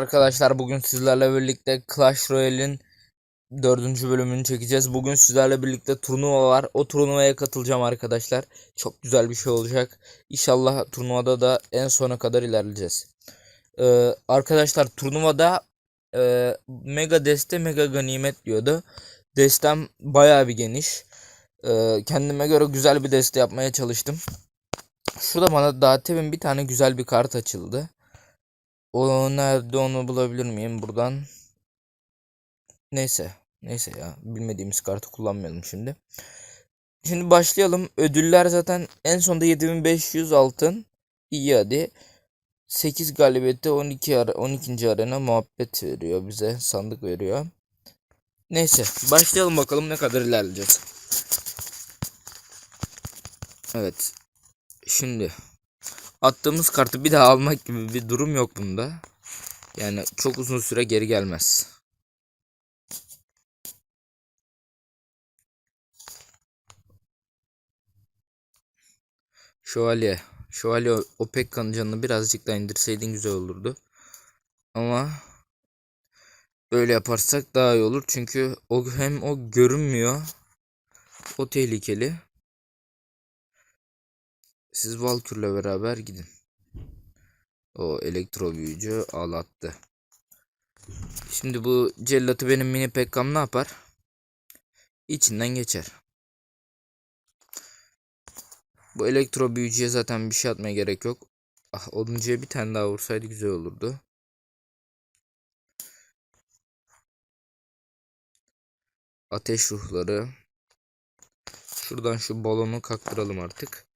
arkadaşlar bugün sizlerle birlikte Clash Royale'in dördüncü bölümünü çekeceğiz. Bugün sizlerle birlikte turnuva var. O turnuvaya katılacağım arkadaşlar. Çok güzel bir şey olacak. İnşallah turnuvada da en sona kadar ilerleyeceğiz. Ee, arkadaşlar turnuvada e, mega deste mega ganimet diyordu. Destem bayağı bir geniş. Ee, kendime göre güzel bir deste yapmaya çalıştım. Şurada bana daha temin bir tane güzel bir kart açıldı. O nerede onu bulabilir miyim buradan? Neyse. Neyse ya. Bilmediğimiz kartı kullanmayalım şimdi. Şimdi başlayalım. Ödüller zaten en sonda 7500 altın. İyi hadi. 8 galibiyette 12 ara, 12. arena muhabbet veriyor bize. Sandık veriyor. Neyse. Başlayalım bakalım ne kadar ilerleyeceğiz. Evet. Şimdi attığımız kartı bir daha almak gibi bir durum yok bunda. Yani çok uzun süre geri gelmez. Şövalye. Şövalye o Pekka'nın canını birazcık daha indirseydin güzel olurdu. Ama böyle yaparsak daha iyi olur. Çünkü o hem o görünmüyor. O tehlikeli. Siz Valkür'le beraber gidin. O elektro büyücü ağlattı. Şimdi bu cellatı benim mini pekkam ne yapar? İçinden geçer. Bu elektro büyücüye zaten bir şey atmaya gerek yok. Ah oduncuya bir tane daha vursaydı güzel olurdu. Ateş ruhları. Şuradan şu balonu kaktıralım artık.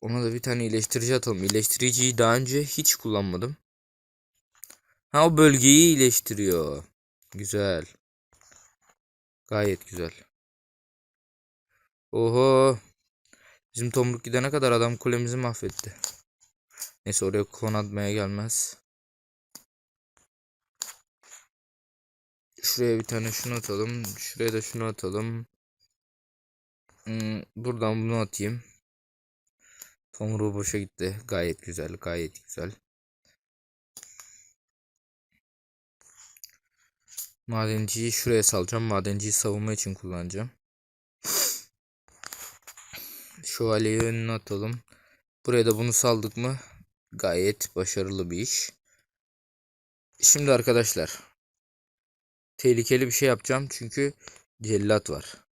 Ona da bir tane iyileştirici atalım. İyileştiriciyi daha önce hiç kullanmadım. Ha o bölgeyi iyileştiriyor. Güzel. Gayet güzel. Oho. Bizim tomruk gidene kadar adam kulemizi mahvetti. Neyse oraya klon atmaya gelmez. Şuraya bir tane şunu atalım. Şuraya da şunu atalım. Hmm, buradan bunu atayım. Tomruğu boşa gitti. Gayet güzel. Gayet güzel. Madenciyi şuraya salacağım. Madenciyi savunma için kullanacağım. Şövalyeyi önüne atalım. Buraya da bunu saldık mı gayet başarılı bir iş. Şimdi arkadaşlar tehlikeli bir şey yapacağım çünkü cellat var.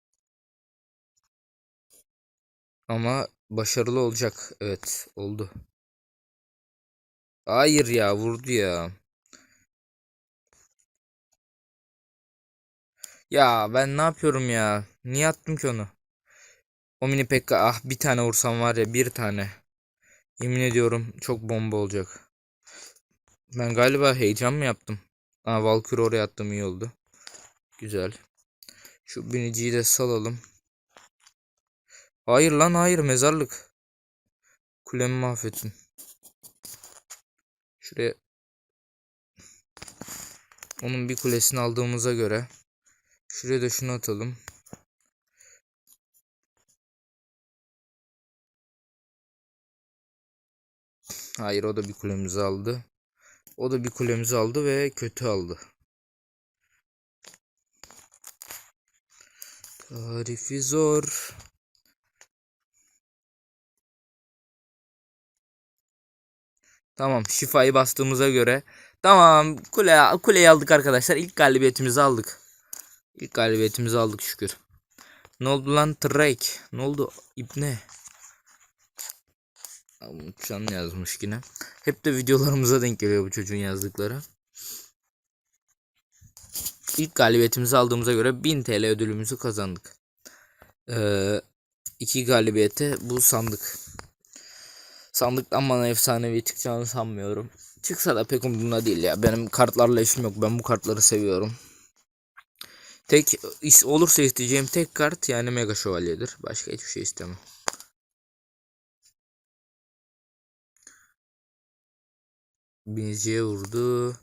Ama başarılı olacak. Evet oldu. Hayır ya vurdu ya. Ya ben ne yapıyorum ya? Niye attım ki onu? O mini pekka ah bir tane vursam var ya bir tane. Yemin ediyorum çok bomba olacak. Ben galiba heyecan mı yaptım? Aa Valkyrie oraya attım iyi oldu. Güzel. Şu biniciyi de salalım. Hayır lan hayır mezarlık. Kulemi mahvettin. Şuraya onun bir kulesini aldığımıza göre şuraya da şunu atalım. Hayır o da bir kulemizi aldı. O da bir kulemizi aldı ve kötü aldı. Tarifi zor. Tamam şifayı bastığımıza göre. Tamam kule, kuleyi aldık arkadaşlar. İlk galibiyetimizi aldık. İlk galibiyetimizi aldık şükür. Ne oldu lan Drake? Ne oldu? İbne. Can yazmış yine. Hep de videolarımıza denk geliyor bu çocuğun yazdıkları. İlk galibiyetimizi aldığımıza göre 1000 TL ödülümüzü kazandık. Ee, iki galibiyete bu sandık. Sandıktan bana efsanevi çıkacağını sanmıyorum. Çıksa da pek umurumda değil ya. Benim kartlarla işim yok. Ben bu kartları seviyorum. Tek olursa isteyeceğim tek kart yani Mega Şövalye'dir. Başka hiçbir şey istemem. Biniciye vurdu.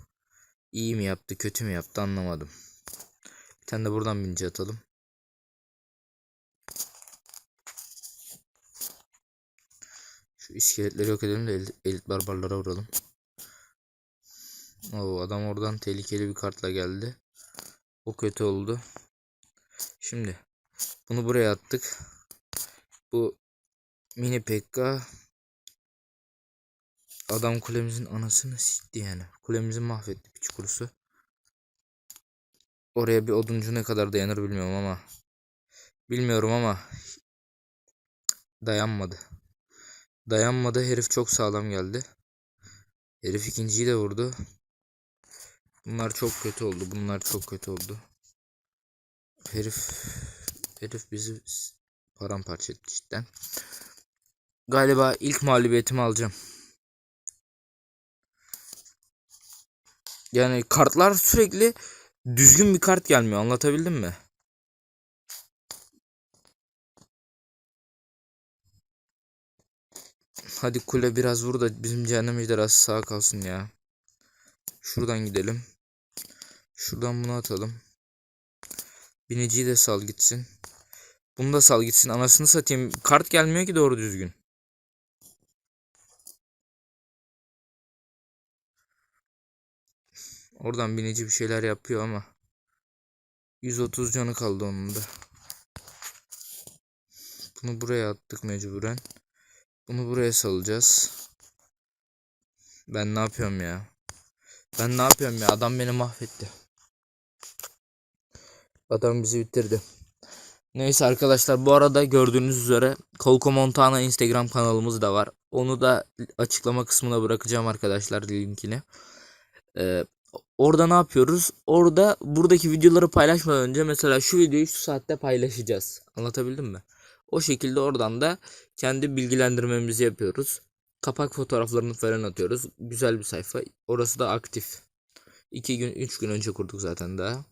İyi mi yaptı, kötü mü yaptı anlamadım. Bir tane de buradan binici atalım. Şu iskeletleri yok edelim de elit, elit barbarlara vuralım. Oo, adam oradan tehlikeli bir kartla geldi. O kötü oldu. Şimdi bunu buraya attık. Bu mini pekka adam kulemizin anasını sikti yani. Kulemizi mahvetti piç kurusu. Oraya bir oduncu ne kadar dayanır bilmiyorum ama bilmiyorum ama dayanmadı. Dayanmadı. Herif çok sağlam geldi. Herif ikinciyi de vurdu. Bunlar çok kötü oldu. Bunlar çok kötü oldu. Herif herif bizi paramparça etti cidden. Galiba ilk mağlubiyetimi alacağım. Yani kartlar sürekli düzgün bir kart gelmiyor. Anlatabildim mi? Hadi kule biraz vur da bizim cehennem ejderhası sağ kalsın ya. Şuradan gidelim. Şuradan bunu atalım. Biniciyi de sal gitsin. Bunu da sal gitsin. Anasını satayım. Kart gelmiyor ki doğru düzgün. Oradan binici bir şeyler yapıyor ama. 130 canı kaldı onun da. Bunu buraya attık mecburen. Bunu buraya salacağız. Ben ne yapıyorum ya? Ben ne yapıyorum ya? Adam beni mahvetti. Adam bizi bitirdi. Neyse arkadaşlar bu arada gördüğünüz üzere Kolko Montana Instagram kanalımız da var. Onu da açıklama kısmına bırakacağım arkadaşlar linkini. Ee, orada ne yapıyoruz? Orada buradaki videoları paylaşmadan önce mesela şu videoyu şu saatte paylaşacağız. Anlatabildim mi? O şekilde oradan da kendi bilgilendirmemizi yapıyoruz. Kapak fotoğraflarını falan atıyoruz. Güzel bir sayfa. Orası da aktif. 2 gün 3 gün önce kurduk zaten daha.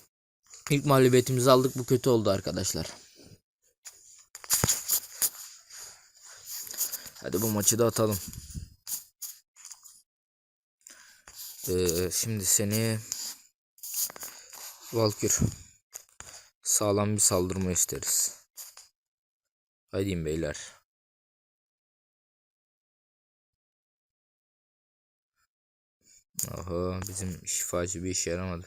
İlk mağlubiyetimizi aldık. Bu kötü oldu arkadaşlar. Hadi bu maçı da atalım. Ee, şimdi seni Valkür sağlam bir saldırma isteriz. Haydi beyler. Oho bizim şifacı bir işe yaramadı.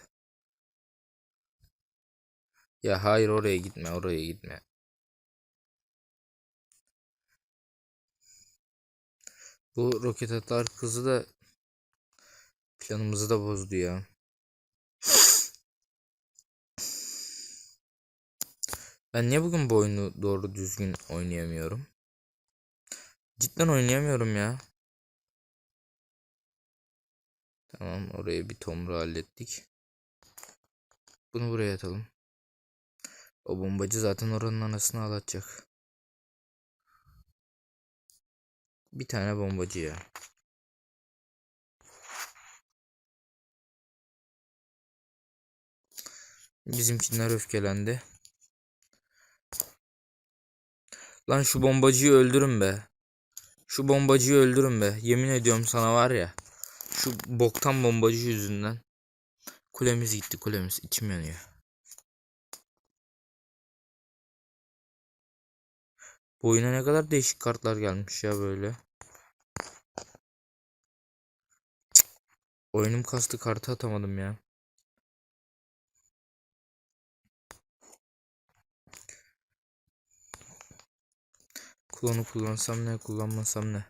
Ya hayır oraya gitme oraya gitme. Bu roket atar kızı da planımızı da bozdu ya. Ben niye bugün bu oyunu doğru düzgün oynayamıyorum? Cidden oynayamıyorum ya. Tamam oraya bir tomru hallettik. Bunu buraya atalım. O bombacı zaten oranın anasını ağlatacak. Bir tane bombacı ya. Bizimkiler öfkelendi. Lan şu bombacıyı öldürün be. Şu bombacıyı öldürün be. Yemin ediyorum sana var ya. Şu boktan bombacı yüzünden. Kulemiz gitti kulemiz. İçim yanıyor. Bu oyuna ne kadar değişik kartlar gelmiş ya böyle. Cık. Oyunum kastı kartı atamadım ya. Klonu kullansam ne kullanmasam ne.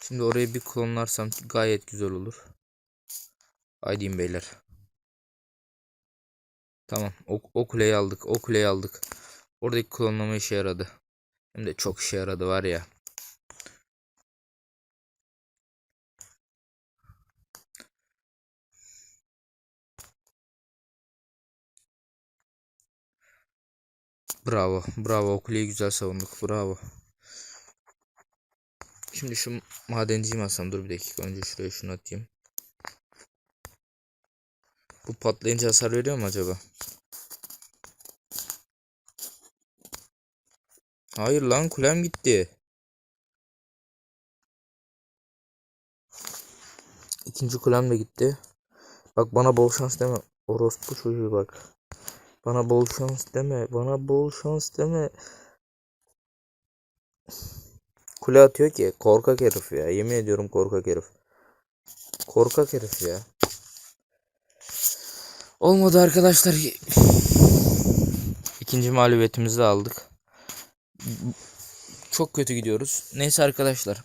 Şimdi oraya bir klonlarsam gayet güzel olur. Haydi beyler. Tamam. O, o kuleyi aldık. O kuleyi aldık. Oradaki klonlama işe yaradı. Hem de çok işe yaradı var ya. Bravo. Bravo. O kuleyi güzel savunduk. Bravo. Şimdi şu madenciyi alsam? Dur bir dakika. Önce şuraya şunu atayım. Bu patlayınca hasar veriyor mu acaba? Hayır lan kulem gitti. İkinci kulem de gitti. Bak bana bol şans deme. Orospu çocuğu bak. Bana bol şans deme. Bana bol şans deme. kule atıyor ki korkak herif ya. Yemin ediyorum korkak herif. Korkak herif ya. Olmadı arkadaşlar. İkinci mağlubiyetimizi de aldık. Çok kötü gidiyoruz. Neyse arkadaşlar.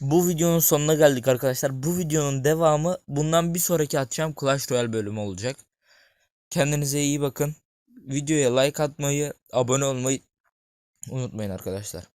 Bu videonun sonuna geldik arkadaşlar. Bu videonun devamı bundan bir sonraki atacağım Clash Royale bölümü olacak. Kendinize iyi bakın. Videoya like atmayı, abone olmayı unutmayın arkadaşlar.